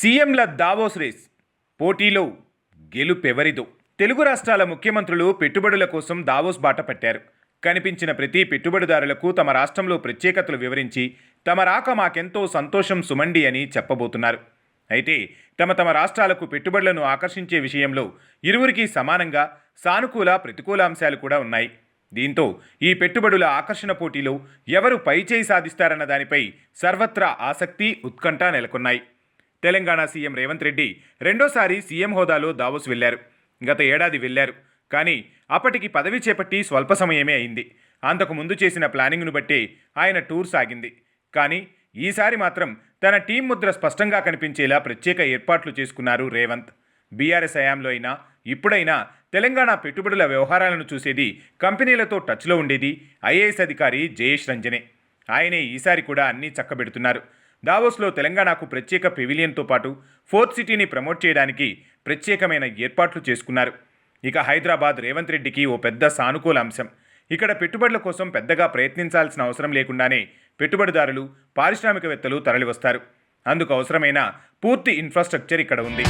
సీఎంల Davos race పోటీలో గెలుపెవరిదో? తెలుగు రాష్ట్రాల ముఖ్యమంత్రులు పెట్టుబడుల కోసం దావోస్ బాట పట్టారు. కనిపించిన ప్రతి పెట్టుబడిదారులకు తమ రాష్ట్రంలో ప్రత్యేకతలు వివరించి తమ రాక మాకెంతో సంతోషం సుమండి అని చెప్పబోతున్నారు. అయితే తమ తమ రాష్ట్రాలకు పెట్టుబడులను ఆకర్షించే విషయంలో ఇరువురికి సమానంగా సానుకూల ప్రతికూల అంశాలు కూడా ఉన్నాయి. దీంతో ఈ పెట్టుబడుల ఆకర్షణ పోటీలో ఎవరు పైచేయి సాధిస్తారన్న దానిపై సర్వత్రా ఆసక్తి ఉత్కంఠ నెలకొన్నాయి. తెలంగాణ సీఎం రేవంత్ రెడ్డి రెండోసారి సీఎం హోదాలో దావోస్ వెళ్ళారు గత ఏడాది వెళ్ళారు కానీ అప్పటికి పదవి చేపట్టి స్వల్ప సమయమే అయింది. అంతకు ముందు చేసిన ప్లానింగ్ను బట్టి ఆయన టూర్ సాగింది. కానీ ఈసారి మాత్రం తన టీం ముద్ర స్పష్టంగా కనిపించేలా ప్రత్యేక ఏర్పాట్లు చేసుకున్నారు రేవంత్. బీఆర్ఎస్ హయాంలో అయినా ఇప్పుడైనా తెలంగాణ పెట్టుబడుల వ్యవహారాలను చూసేది కంపెనీలతో టచ్లో ఉండేది ఐఏఎస్ అధికారి జయేష్ రంజనే. ఆయనే ఈసారి కూడా అన్నీ చక్కబెడుతున్నారు. దావోస్లో తెలంగాణకు ప్రత్యేక పెవిలియన్తో పాటు ఫోర్త్ సిటీని ప్రమోట్ చేయడానికి ప్రత్యేకమైన ఏర్పాట్లు చేసుకున్నారు. ఇక హైదరాబాద్ రేవంత్ రెడ్డికి ఓ పెద్ద సానుకూల అంశం. ఇక్కడ పెట్టుబడుల కోసం పెద్దగా ప్రయత్నించాల్సిన అవసరం లేకుండానే పెట్టుబడిదారులు పారిశ్రామికవేత్తలు తరలివస్తారు. అందుకు అవసరమైన పూర్తి ఇన్ఫ్రాస్ట్రక్చర్ ఇక్కడ ఉంది.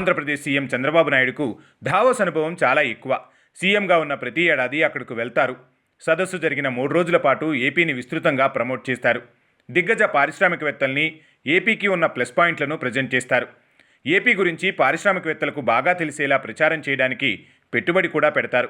ఆంధ్రప్రదేశ్ సీఎం చంద్రబాబు నాయుడుకు ధావోస్ అనుభవం చాలా ఎక్కువ. సీఎంగా ఉన్న ప్రతి ఏడాది అక్కడకు వెళ్తారు. సదస్సు జరిగిన మూడు రోజుల పాటు ఏపీని విస్తృతంగా ప్రమోట్ చేస్తారు. దిగ్గజ పారిశ్రామికవేత్తల్ని ఏపీకి ఉన్న ప్లస్ పాయింట్లను ప్రజెంట్ చేస్తారు. ఏపీ గురించి పారిశ్రామికవేత్తలకు బాగా తెలిసేలా ప్రచారం చేయడానికి పెట్టుబడి కూడా పెడతారు.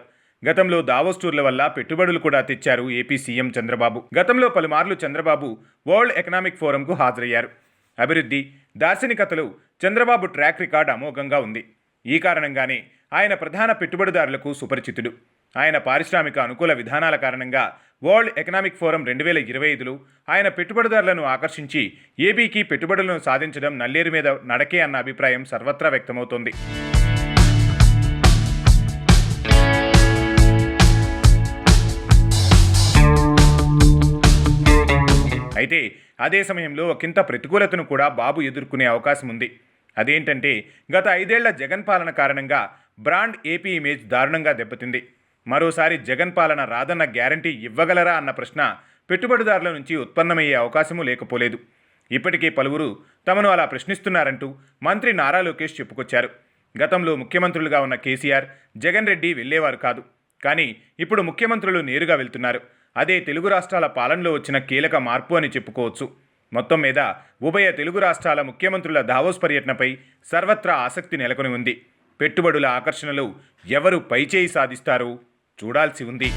గతంలో దావోస్ టూర్ల వల్ల పెట్టుబడులు కూడా తెచ్చారు ఏపీ సీఎం చంద్రబాబు. గతంలో పలుమార్లు చంద్రబాబు వరల్డ్ ఎకనామిక్ ఫోరంకు హాజరయ్యారు. అభివృద్ధి దార్శనికతలు చంద్రబాబు ట్రాక్ రికార్డ్ అమోఘంగా ఉంది. ఈ కారణంగానే ఆయన ప్రధాన పెట్టుబడిదారులకు సుపరిచితుడు. ఆయన పారిశ్రామిక అనుకూల విధానాల కారణంగా వరల్డ్ ఎకనామిక్ ఫోరం రెండు వేల ఇరవై ఐదులో ఆయన పెట్టుబడిదారులను ఆకర్షించి ఏపీకి పెట్టుబడులను సాధించడం నల్లేరు మీద నడకే అన్న అభిప్రాయం సర్వత్రా వ్యక్తమవుతోంది. అయితే అదే సమయంలో ఒకంత ప్రతికూలతను కూడా బాబు ఎదుర్కొనే అవకాశం ఉంది. అదేంటంటే గత ఐదేళ్ళ జగన్ పాలన కారణంగా బ్రాండ్ ఏపీ ఇమేజ్ దారుణంగా దెబ్బతింది. మరోసారి జగన్ పాలన రాదన్న గ్యారంటీ ఇవ్వగలరా అన్న ప్రశ్న పెట్టుబడిదారుల నుంచి ఉత్పన్నమయ్యే అవకాశమూ లేకపోలేదు. ఇప్పటికే పలువురు తమను అలా ప్రశ్నిస్తున్నారంటూ మంత్రి నారా లోకేష్ చెప్పుకొచ్చారు. గతంలో ముఖ్యమంత్రులుగా ఉన్న కేసీఆర్ జగన్ రెడ్డి వెళ్ళేవారు కాదు. కానీ ఇప్పుడు ముఖ్యమంత్రులు నేరుగా వెళ్తున్నారు. అదే తెలుగు రాష్ట్రాల పాలనలో వచ్చిన కీలక మార్పు అని చెప్పుకోవచ్చు. మొత్తం మీద ఉభయ తెలుగు రాష్ట్రాల ముఖ్యమంత్రుల దావోస్ పర్యటనపై సర్వత్రా ఆసక్తి నెలకొని ఉంది. పెట్టుబడుల ఆకర్షణలు ఎవరు పైచేయి సాధిస్తారో చూడాల్సి ఉంది.